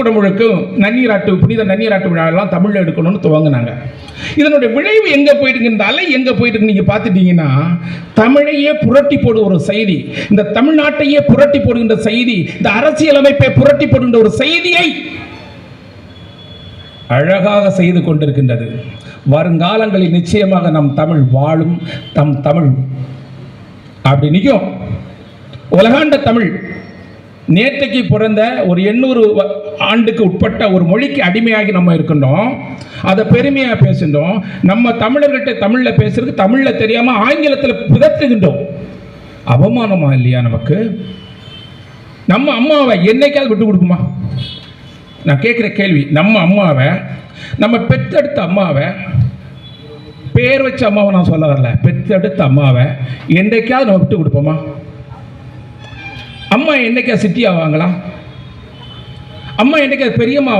குடமுழுக்கும் நன்னீராட்டு புனித நன்னீராட்டு விழாவெல்லாம் தமிழில் எடுக்கணும்னு துவங்கினாங்க. இதனுடைய விளைவு எங்கே போயிட்டு இந்த அலை எங்கே போயிட்டு நீங்கள் பார்த்துட்டீங்கன்னா தமிழையே புரட்டி போடும் ஒரு செய்தி இந்த தமிழ்நாட்டையே புரட்டி போடுகின்ற செய்தி இந்த அரசியலமைப்பை புரட்டி போடுகின்ற ஒரு செய்தியை அழகாக செய்து கொண்டிருக்கின்றது. வருங்காலங்களில் நிச்சயமாக நம் தமிழ் வாழும் தம் தமிழ் அப்படி நிற்கும். உலகாண்ட தமிழ் நேற்றைக்கு பிறந்த ஒரு எண்ணூறு ஆண்டுக்கு உட்பட்ட ஒரு மொழிக்கு அடிமையாகி நம்ம இருக்கின்றோம். அதை பெருமையாக பேசுகின்றோம். நம்ம தமிழர்கிட்ட தமிழில் பேசுறதுக்கு தமிழில் தெரியாமல் ஆங்கிலத்தில் பிதற்றுகின்றோம் அவமானமா இல்லையா நமக்கு? நம்ம அம்மாவை என்னைக்காவது விட்டு கொடுக்குமா நான் கேட்குற கேள்வி நம்ம அம்மாவை நம்ம பெற்றெடுத்த அம்மாவை பேர் வச்ச அம்மாவை நான் சொல்ல வரல. பெற்றெடுத்த அம்மாவை என்றைக்காவது நம்ம விட்டு கொடுப்போமா? அம்மா என்னைக்கா சிட்டி ஆவாங்களா அம்மா என்னைக்கா பெரியம்மா